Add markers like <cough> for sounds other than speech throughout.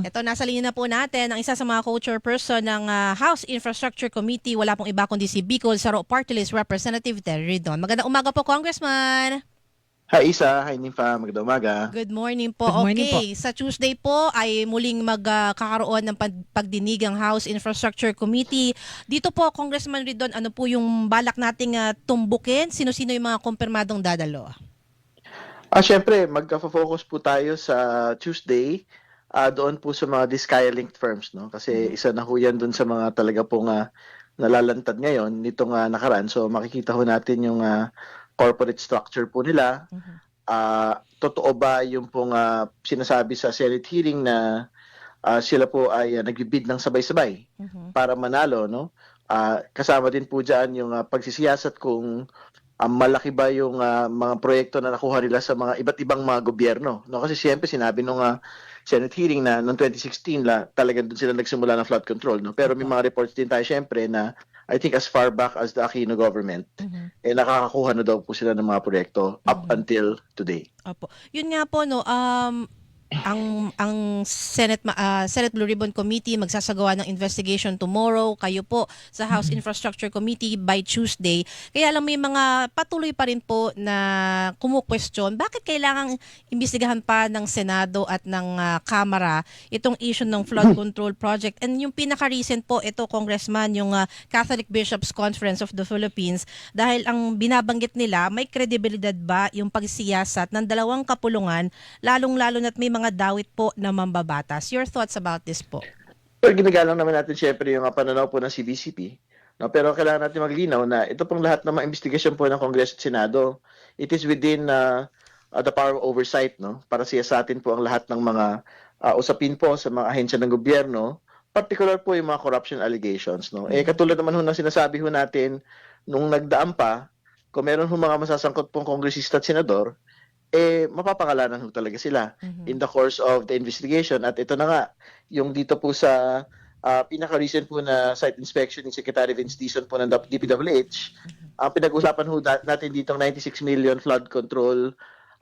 Ito, nasa linya na po natin ang isa sa mga co-chair person ng ah, House Infrastructure Committee. Wala pong iba kundi si Bicol Saro Party List Representative Terry Don. Magandang umaga po, Congressman. Hi Isa, hi Nympha, magandang umaga. Good morning po. Good morning okay, sa Tuesday po ay muling magkakaroon ng pag- pagdinig ang House Infrastructure Committee. Dito po, Congressman Ridon, ano po yung balak nating ah, tumbukin? Sino-sino yung mga kumpirmadong dadalo? Ah, syempre, magka-focus po tayo sa Tuesday ah, doon po sa mga Discaya-linked firms, no? Kasi isa na ho yan doon sa mga talaga pong ah, nalalantad ngayon nitong uh, nakaraan. So makikita ho natin yung ah, corporate structure po nila. Mhm. Ah, totoo ba yung pong ah, sinasabi sa Senate hearing na ah, sila po ay uh, nagbibid ng sabay-sabay Mhm. para manalo, no? Ah, kasama din po diyan yung ah, pagsisiyasat kung ah, malaki ba yung ah, mga proyekto na nakuha nila sa mga iba't ibang mga gobyerno, no? Kasi siyempre sinabi nung ah, Senate hearing na noong 2016 la talagang doon sila nagsimula ng flood control, no? Pero may mga reports din tayo siyempre na I think as far back as the Aquino government, Mhm. eh nakakakuha na daw po sila ng mga proyekto up Mhm. until today. Opo. Yun nga po no, um ang ang Senate ah, Senate Blue Ribbon Committee magsasagawa ng investigation tomorrow. Kayo po sa House Infrastructure Committee by Tuesday. Kaya lang may mga patuloy pa rin po na kumu-question bakit kailangang imbestigahan pa ng Senado at ng ah, Kamara itong issue ng flood control project. And yung pinaka-recent po ito Congressman yung ah, Catholic Bishops Conference of the Philippines dahil ang binabanggit nila may kredibilidad ba yung pagsiyasat ng dalawang kapulungan lalong-lalo na't may mga dawit po na mambabatas. Your thoughts about this po? Pero ginagalang naman natin siyempre yung pananaw po ng CBCP. No? Pero kailangan natin maglinaw na ito pong lahat ng mga investigasyon po ng Kongreso at Senado, it is within uh, uh, the power of oversight no? para siyasatin po ang lahat ng mga uh, usapin po sa mga ahensya ng gobyerno, particular po yung mga corruption allegations. No? Eh katulad naman ho ng sinasabi ho natin nung nagdaan pa, kung meron ho mga masasangkot pong kongresista at senador, eh mapapangalanan ho talaga sila in the course of the investigation. At ito na nga, yung dito po sa ah, pinaka-recent po na site inspection ni Secretary Vince Dizon po ng DPWH, ang pinag-usapan ho natin dito 96 million flood control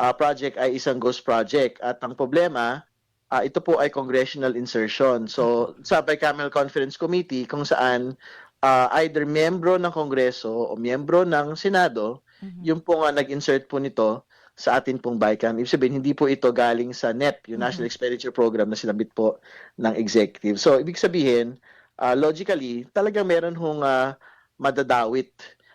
ah, project ay isang ghost project. At ang problema, ah, ito po ay congressional insertion. So sa Bicameral Conference Committee kung saan ah, either membro ng Kongreso o membro ng Senado yung po nga nag-insert po nito sa atin pong BICAM. Ibig sabihin, hindi po ito galing sa NEP, yung National Expenditure Program na sinabit po ng executive. So, ibig sabihin, ah, logically, talagang meron hong ah, madadawit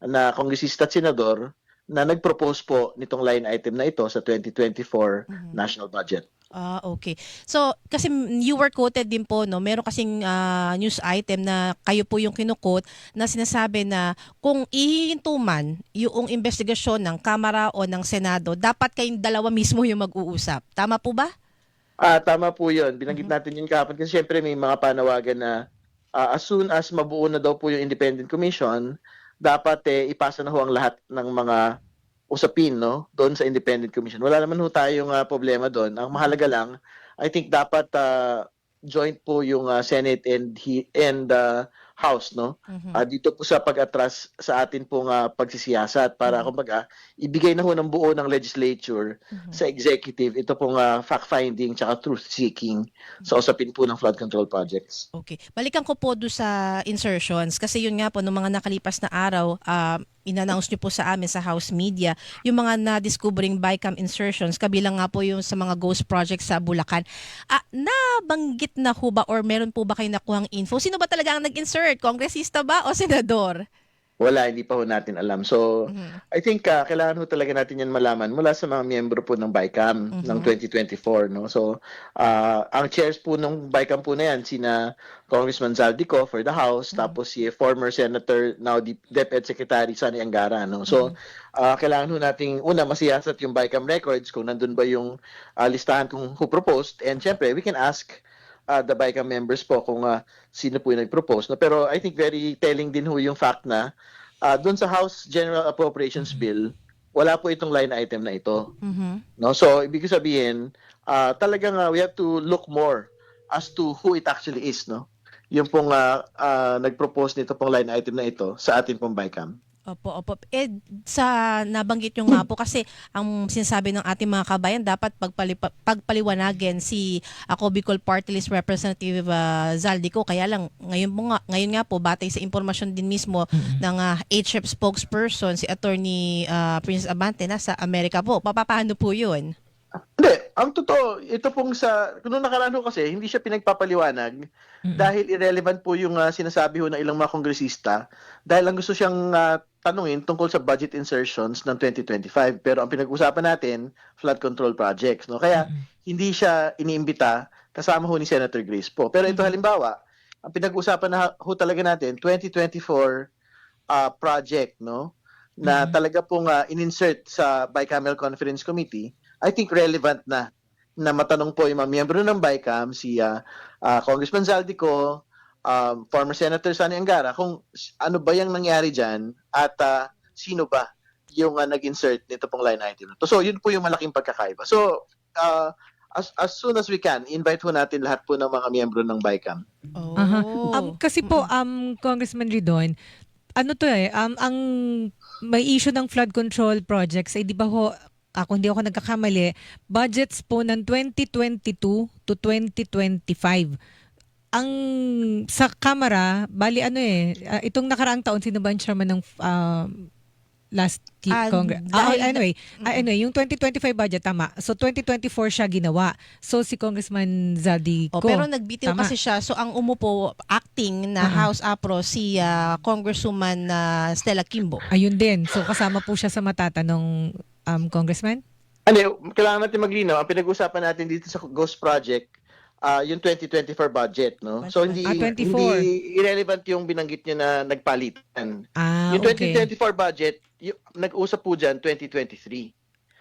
na kongresista at senador na nag-propose po nitong line item na ito sa 2024 Mhm. national budget. Ah, okay. So, kasi you were quoted din po, no? Meron kasing ah, news item na kayo po yung kinukot na sinasabi na kung ihihinto man yung investigasyon ng Kamara o ng Senado, dapat kayong dalawa mismo yung mag-uusap. Tama po ba? Ah, tama po 'yun. Binanggit natin 'yun kahapon kasi syempre may mga panawagan na ah, as soon as mabuo na daw po yung independent commission, dapat eh, ipasa na ho ang lahat ng mga usapin no doon sa independent commission. Wala naman ho tayong ah, problema doon. Ang mahalaga lang, I think dapat ah, joint po yung ah, Senate and he, and ah, House no. Mhm. Ah, dito po sa pag-atras sa atin pong ah, pagsisiyasat para Mhm. kumbaga ibigay na ho ng buo ng legislature Mhm. sa executive ito pong ah, fact-finding tsaka truth-seeking sa usapin po ng flood control projects. Okay. Balikan ko po do sa insertions kasi yun nga po nung mga nakalipas na araw, um, inannounce nyo po sa amin sa house media yung mga na-discovering BICAM insertions kabilang nga po yung sa mga ghost projects sa Bulacan. Ah, nabanggit na ho ba or meron po ba kayo nakuhang info? Sino ba talaga ang nag-insert? Kongresista ba o senador? Wala, hindi pa ho natin alam. So, Mhm. I think ah, kailangan ho talaga natin yan malaman mula sa mga miyembro po ng BICAM Mhm. ng 2024. No? So, ah, ang chairs po ng BICAM po na yan, sina Congressman Zaldico for the House, Mhm. tapos si former Senator, now Dep- DepEd Secretary Sani Angara. No? So, ah, kailangan ho nating, una, masiyasat yung BICAM records kung nandun ba yung ah, listahan kung who proposed. And syempre, we can ask ah, the BICAM members po kung ah, sino po yung nag-propose. No? Pero I think very telling din ho yung fact na ah, doon sa House General Appropriations Bill, wala po itong line item na ito. Mhm. No? So, ibig sabihin, ah, talagang ah, we have to look more as to who it actually is. No? Yung pong ah, ah, nag-propose nito pong line item na ito sa atin pong BICAM. Opo, opo. Eh, sa nabanggit nyo nga po kasi ang sinasabi ng ating mga kabayan dapat pagpalipa, pagpaliwanagin si ako Bicol Party List Representative ah, Zaldico. Kaya lang, ngayon, po nga, ngayon nga po, batay sa impormasyon din mismo ng ah, HF spokesperson, si Attorney ah, Prince Abante, nasa Amerika po. Papaano po yun? Hindi, ang totoo, ito pong sa, nung nakaraan ho kasi, hindi siya pinagpapaliwanag dahil irrelevant po yung ah, sinasabi ho ng ilang mga kongresista dahil ang gusto siyang ah, tanungin tungkol sa budget insertions ng 2025. Pero ang pinag-usapan natin, flood control projects. No? Kaya hindi siya iniimbita kasama ho ni Senator Grace po. Pero ito halimbawa, ang pinag-usapan na ho talaga natin, 2024 ah, project, no? na Mhm. talaga pong ah, in-insert sa Bicameral Conference Committee, I think relevant na na matanong po yung mga miyembro ng BICAM, si ah, ah, Congressman Zaldico, um, former Senator Sani Angara, kung ano ba yung nangyari dyan at ah, sino ba yung ah, nag-insert nito pong line item. na to. So, yun po yung malaking pagkakaiba. So, ah, as, as soon as we can, invite po natin lahat po ng mga miyembro ng BICAM. Oh. Aha. Um, kasi po, um, Congressman Ridon, ano to eh, um, ang may issue ng flood control projects, eh di ba ho, ako hindi ako nagkakamali, budgets po ng 2022 to 2025. Ang sa Kamara, bali ano eh, ah, itong nakaraang taon, sino ba ang chairman ng um, last year Ah, Congress? Ah, anyway, ah, anyway, yung 2025 budget, tama. So, 2024 siya ginawa. So, si Congressman Zaldico. Oh, pero nagbitiw Tama. kasi siya. So ang umupo acting na Uh-huh. House APRO si ah, Congresswoman ah, Stella Kimbo. Ayun din. So kasama po siya sa matatanong um, congressman? Ano, kailangan natin maglinaw. Ang pinag-usapan natin dito sa Ghost Project, ah yung 2024 budget, no? So hindi Ah, 24. hindi irrelevant yung binanggit niyo na nagpalitan. Ah, yung okay. 2024 budget, yung, nag-usap po diyan 2023.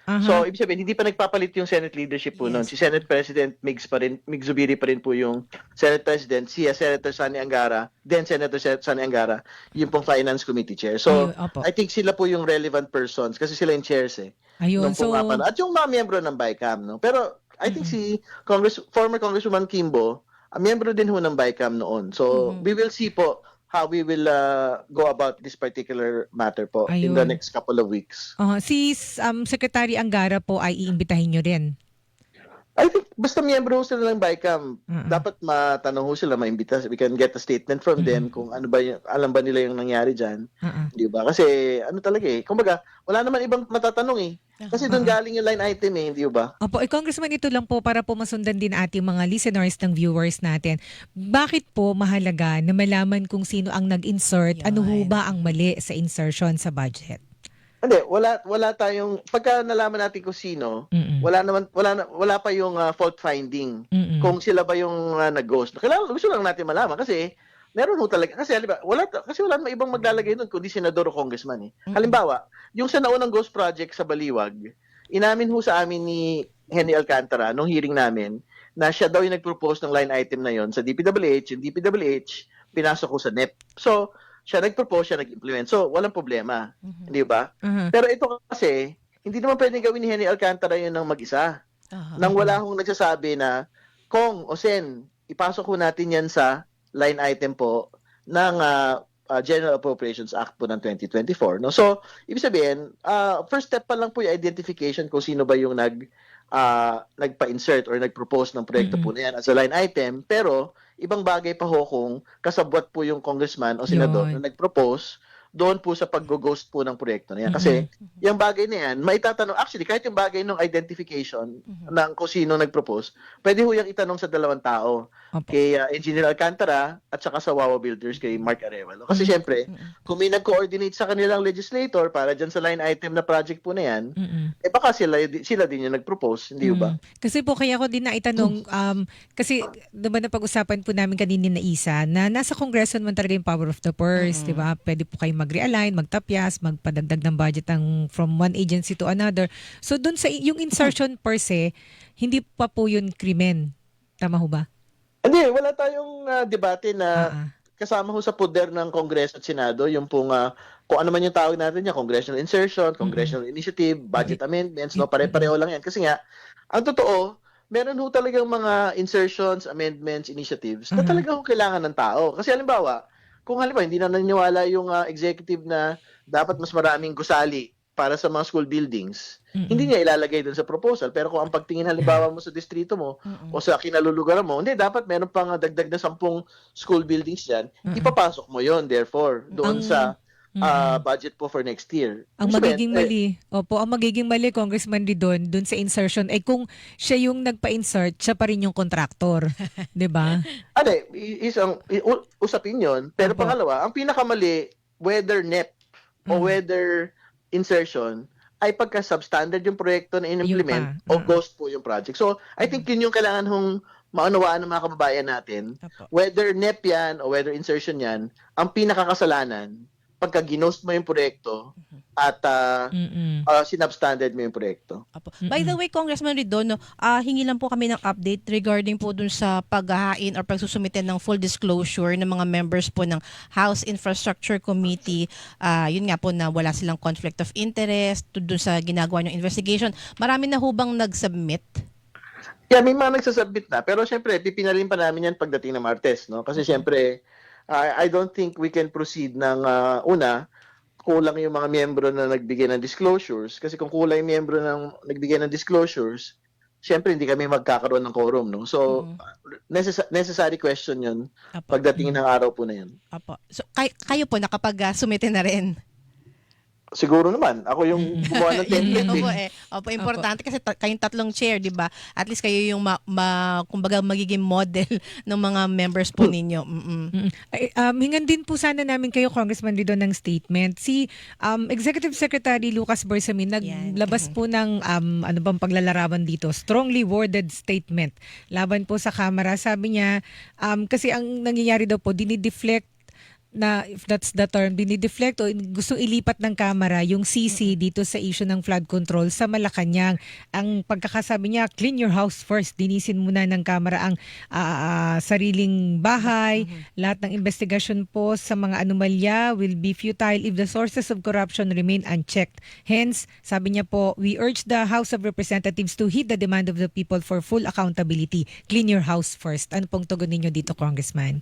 Aha. So ibig sabihin hindi pa nagpapalit yung Senate leadership po noon. Yes. Si Senate President Migs pa rin, Migs Zubiri pa rin po yung Senate President, si ah, Senator Sani Angara, then Senator Sen- Sani Angara, yung pong Finance Committee Chair. So Ayun. I think sila po yung relevant persons kasi sila yung chairs eh Ayun. So. At yung mga miyembro ng BICAM, no? Pero I think si Congress, former Congresswoman Kimbo, miyembro din ho ng BICAM noon. So, Mhm. we will see po how we will uh, go about this particular matter po in the Ayun. next couple of weeks. uh, si um, Secretary Angara po ay iimbitahin nyo rin. I think basta miyembro ho sila ng BICAM, Mm-mm. dapat matanong ho sila, maimbita, we can get a statement from them Mhm. kung ano ba yung, alam ba nila yung nangyari dyan. Uh-uh. Di ba? Kasi ano talaga eh, kumbaga, wala naman ibang matatanong eh. Kasi doon galing yung line item eh, di ba? Opo, eh, Congressman, ito lang po para po masundan din ating mga listeners ng viewers natin. Bakit po mahalaga na malaman kung sino ang nag-insert? Ano ho ba ang mali sa insertion sa budget? Hindi, wala wala tayong pagka nalaman natin kung sino, Mm-mm. wala naman wala wala pa yung ah, fault finding Mm-mm. kung sila ba yung uh, nag-ghost. Kailangan gusto lang natin malaman kasi meron ho talaga kasi halimbawa, wala kasi wala namang ibang maglalagay doon kundi senador o congressman eh. Mm-mm. Halimbawa, yung sa naunang ghost project sa Baliwag, inamin ho sa amin ni Henry Alcantara nung hearing namin na siya daw yung nag-propose ng line item na yon sa DPWH, yung DPWH pinasok ko sa NEP. So, siya nag-propose, siya nag-implement. So, walang problema, Mhm. di ba? Aha. Pero ito kasi, hindi naman pwedeng gawin ni Henry Alcantara yun ng mag-isa. Aha. Nang wala hong nagsasabi na, Kong o Sen, ipasok ko natin yan sa line item po ng ah, ah, General Appropriations Act po ng 2024. No? So, ibig sabihin, ah, first step pa lang po yung identification kung sino ba yung nag ah, nagpa-insert or nag-propose ng proyekto po na yan as a line item. Pero, ibang bagay pa ho kung kasabwat po yung congressman o senador Yun. na nag-propose doon po sa pag-ghost po ng proyekto na yan. Kasi, yung bagay na yan, maitatanong, actually, kahit yung bagay ng identification Mhm. ng kung sino nag-propose, pwede ho yung itanong sa dalawang tao, Opo. kay uh, Engineer Alcantara at saka sa Wawa Builders kay Mark Arevalo. Kasi Mhm. syempre, Mhm. kung may nag-coordinate sa kanilang legislator para dyan sa line item na project po na yan, Mm-mm. eh baka sila, sila din yung nag-propose, hindi ba? Mm. Kasi po kaya ko din na itanong, um, kasi diba na pag-usapan po namin kanina na isa, na nasa Kongreso naman talaga yung power of the purse, Mm. di ba? Pwede po kayo mag-realign, magtapyas, magpadagdag ng budget ng from one agency to another. So doon sa yung insertion per se, hindi pa po yun krimen. Tama ho ba? Hindi, wala tayong ah, debate na ah. kasama ho sa poder ng Kongreso at Senado, yung pong, ah, kung ano man yung tawag natin niya, congressional insertion, congressional initiative, budget amendments, no, pare-pareho lang yan. Kasi nga, ang totoo, meron ho talagang mga insertions, amendments, initiatives na Mhm. talagang ho kailangan ng tao. Kasi halimbawa, kung halimbawa hindi na naniniwala yung ah, executive na dapat mas maraming gusali para sa mga school buildings, Mm-mm. hindi niya ilalagay doon sa proposal. Pero kung ang pagtingin halimbawa mo sa distrito mo Mm-mm. o sa kinalulugaran mo, hindi, dapat meron pang ah, dagdag na sampung school buildings dyan, Mm-mm. ipapasok mo yon therefore, doon Ang- sa Ah, budget po for next year. Ang sabihin, magiging eh, mali, opo, ang magiging mali, Congressman Ridon, dun sa insertion, ay kung siya yung nagpa-insert, siya pa rin yung contractor. <laughs> 'Di ba? Ano, isang usapin yon Pero Opo. pangalawa, ang pinakamali, whether NEP o Mm. whether insertion, ay pagka substandard yung proyekto na in-implement o Mm. ghost po yung project. So, I think yun yung kailangan hong maunawaan ng mga kababayan natin. Apo. Whether NEP yan o whether insertion yan, ang pinakakasalanan, pagka ginost mo yung proyekto at uh, Mm-mm. uh, sinubstandard mo yung proyekto. Apo. By the way, Congressman Ridon, no, ah, hingi lang po kami ng update regarding po dun sa paghahain or pagsusumite ng full disclosure ng mga members po ng House Infrastructure Committee. Ah, yun nga po na wala silang conflict of interest to dun sa ginagawa ng investigation. Marami na hubang nag-submit. Yeah, may mga nagsasubmit na. Pero syempre, pipinalin pa namin yan pagdating ng Martes. No? Kasi syempre, I I don't think we can proceed ng ah, una, kulang yung mga miyembro na nagbigay ng disclosures. Kasi kung kulang yung miyembro ng nagbigay ng disclosures, syempre hindi kami magkakaroon ng quorum. No? So, Mhm. necessa- necessary question yun Apo. pagdating ng araw po na yun. Apo. So, kay- kayo po nakapag-sumite na rin. Siguro naman, ako yung gumawa ng <laughs> template. Opo, eh. eh. Opo, importante kasi ta- kayong tatlong chair, 'di ba? At least kayo yung ma, ma- kumbaga magiging model <laughs> ng mga members po ninyo. Mm-mm. Mm. Ay, um, hingan din po sana namin kayo, Congressman Ridon, ng statement. Si um, Executive Secretary Lucas Bersamin naglabas <laughs> po ng um, ano bang paglalarawan dito, strongly worded statement laban po sa Kamara. Sabi niya, um, kasi ang nangyayari daw po, dinideflect na if that's the term, dinideflect o gusto ilipat ng Kamara yung CC dito sa issue ng flood control sa Malacanang. Ang pagkakasabi niya, clean your house first. Dinisin muna ng Kamara ang ah, ah, sariling bahay. Lahat ng investigasyon po sa mga anomalya will be futile if the sources of corruption remain unchecked. Hence, sabi niya po, we urge the House of Representatives to heed the demand of the people for full accountability. Clean your house first. Ano pong tugon ninyo dito, Congressman?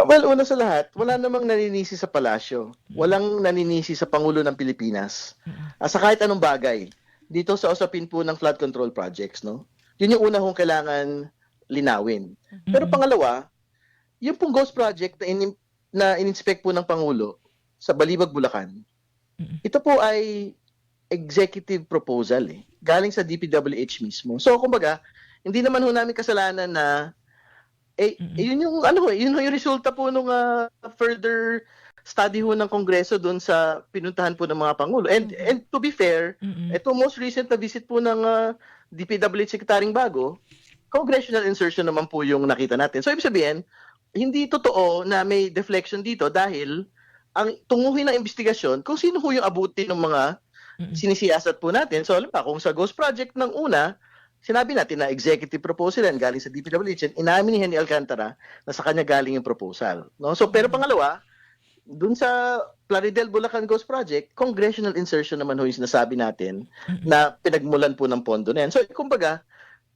Well, una sa lahat, wala namang naninisi sa palasyo. Walang naninisi sa Pangulo ng Pilipinas. Ah, sa kahit anong bagay. Dito sa usapin po ng flood control projects, no? Yun yung una kong kailangan linawin. Pero pangalawa, yung pong ghost project na, in, na in-inspect po ng Pangulo sa Balibag, Bulacan, Mm. ito po ay executive proposal eh. Galing sa DPWH mismo. So, kumbaga, hindi naman ho namin kasalanan na eh, Mm-mm. yun yung ano, yun yung resulta po nung ah, further study ho ng Kongreso doon sa pinuntahan po ng mga pangulo. And Mhm. and to be fair, Mm-mm. ito most recent na visit po ng ah, DPWH Secretaryng Bago, congressional insertion naman po yung nakita natin. So ibig sabihin, hindi totoo na may deflection dito dahil ang tunguhin ng investigasyon kung sino ho yung abuti ng mga Mm-mm. sinisiyasat po natin. So alam pa, kung sa Ghost Project ng una, sinabi natin na executive proposal yan galing sa DPWH, and inamin ni Henry Alcantara na sa kanya galing yung proposal. No? So pero pangalawa, dun sa Plaridel Bulacan Ghost Project, congressional insertion naman ho yung sinasabi natin Mm-mm. na pinagmulan po ng pondo na yan. So kumbaga,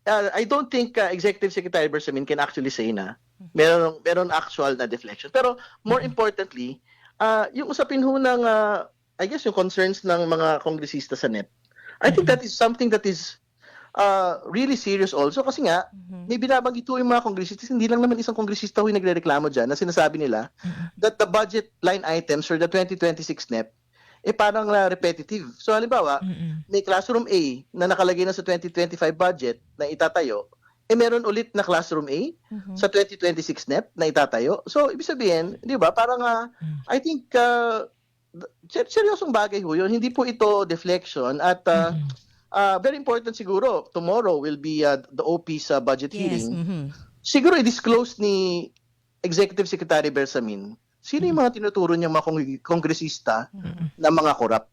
uh, I don't think uh, Executive Secretary Bersamin can actually say na meron meron actual na deflection. Pero more importantly, uh, yung usapin ho ng uh, I guess yung concerns ng mga kongresista sa NEP. I think that is something that is uh, really serious also kasi nga Mhm. may binabanggit yung mga kongresista, hindi lang naman isang kongresista ho yung nagrereklamo dyan na sinasabi nila that the budget line items for the 2026 NEP eh parang uh, repetitive. So halimbawa, Mm-mm. may classroom A na nakalagay na sa 2025 budget na itatayo, eh meron ulit na classroom A Mhm. sa 2026 NEP na itatayo. So, ibig sabihin, di ba, parang ah, Mm. I think uh, ser- seryosong bagay ho yun. Hindi po ito deflection at ah, Mm-mm. Ah, very important siguro, tomorrow will be ah, the OP's ah, budget Yes. hearing. mhm. Siguro i-disclose ni Executive Secretary Bersamin sino yung mga tinuturo niyang mga kong- kongresista Mhm. na mga corrupt.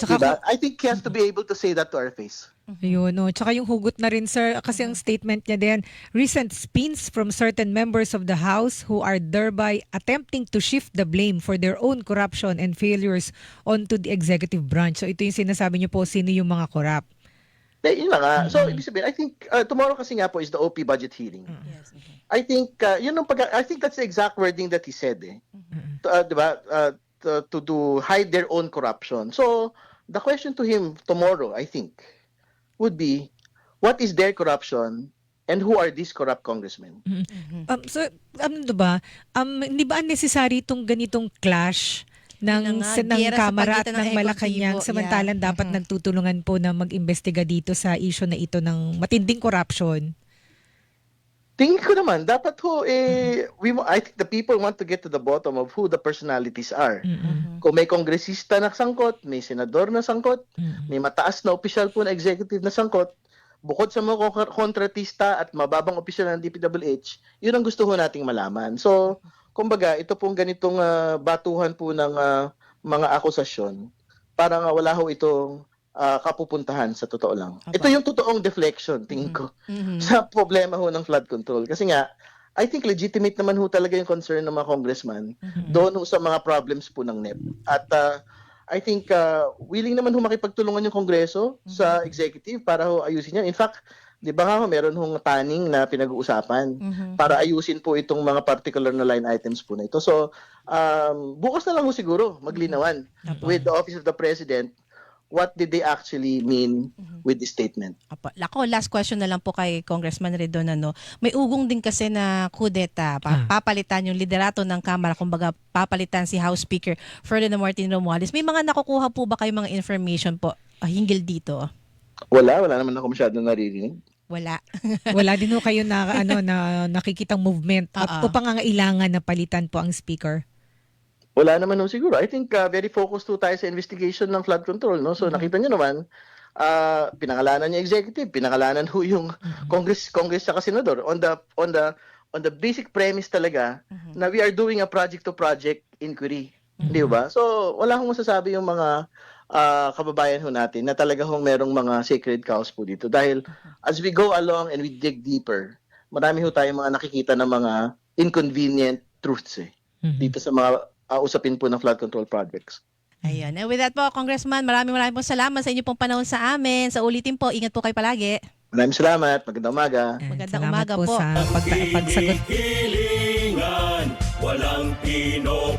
Tsaka Diba? I think he has to be able to say that to our face. Ayun, no. Tsaka yung hugot na rin, sir, kasi ang statement niya din, recent spins from certain members of the House who are thereby attempting to shift the blame for their own corruption and failures onto the executive branch. So ito yung sinasabi niyo po, sino yung mga corrupt. Eh, yun na nga. So, Mhm. ibig sabihin, I think, uh, tomorrow kasi nga po is the OP budget hearing. Yes. I think, uh, yun ang pag, I think that's the exact wording that he said eh. Mm-mm. To, uh, diba? Uh, to, to, to hide their own corruption. So, the question to him tomorrow, I think, would be, what is their corruption and who are these corrupt congressmen? Mhm. Um, so, ano ba? Um, hindi ba unnecessary itong ganitong clash ng, nga, sa, ng Kamara at ng ng Malacanang samantalang Yeah. dapat Mhm. nagtutulungan po na mag-imbestiga dito sa issue na ito ng matinding corruption? Tingin ko naman, dapat ho, eh, we, I think the people want to get to the bottom of who the personalities are. Mm-mm. Kung may kongresista na sangkot, may senador na sangkot, Mm-mm. may mataas na opisyal po na executive na sangkot, bukod sa mga kon- kontratista at mababang opisyal ng DPWH, yun ang gusto ho nating malaman. So, kumbaga, ito pong ganitong ah, batuhan po ng ah, mga akusasyon, parang ah, wala ho itong ah, kapupuntahan sa totoo lang. Apa. Ito yung totoong deflection, tingin ko, Mhm. <laughs> sa problema ho ng flood control. Kasi nga, I think legitimate naman ho talaga yung concern ng mga congressman Mhm. doon ho sa mga problems po ng NEP. At uh, I think uh, willing naman ho makipagtulungan yung Kongreso sa executive para ho ayusin yan. In fact, di ba nga ho, meron hong tanning na pinag-uusapan Mhm. para ayusin po itong mga particular na line items po na ito. So, um, bukas na lang ho siguro maglinawan Apa. with the Office of the President what did they actually mean Mhm. with this statement. Apa. Lako, last question na lang po kay Congressman Redon. Ano. May ugong din kasi na kudeta. Pa- Ah. Papalitan yung liderato ng Kamara. Kumbaga, papalitan si House Speaker Ferdinand Martin Romualdez. May mga nakukuha po ba kayo mga information po ah, hinggil dito? Wala, wala naman ako masyadong naririnig. Wala. <laughs> Wala din ho kayo na, ano, na nakikitang movement <laughs> Oo. o pangangailangan na palitan po ang speaker? Wala naman ho siguro. I think uh, very focused to tayo sa investigation ng flood control. No? So nakita nyo naman, uh, pinangalanan niya executive, pinangalanan ho yung Congress, Congress sa senador on the on the on the basic premise talaga Mhm. na we are doing a project to project inquiry. Di ba? So wala akong masasabi yung mga ah, kababayan ho natin na talaga hong merong mga sacred cows po dito. Dahil as we go along and we dig deeper, marami ho tayong mga nakikita na mga inconvenient truths eh Mhm. dito sa mga uh, usapin po ng flood control projects. Ayun. And with that po, Congressman, maraming maraming po salamat sa inyo pong panahon sa amin. Sa ulitin po, ingat po kayo palagi. Maraming salamat. Magandang umaga. Ayan, Magandang salamat umaga po, po. sa pag- pagsagot Hilingan, walang Pinoy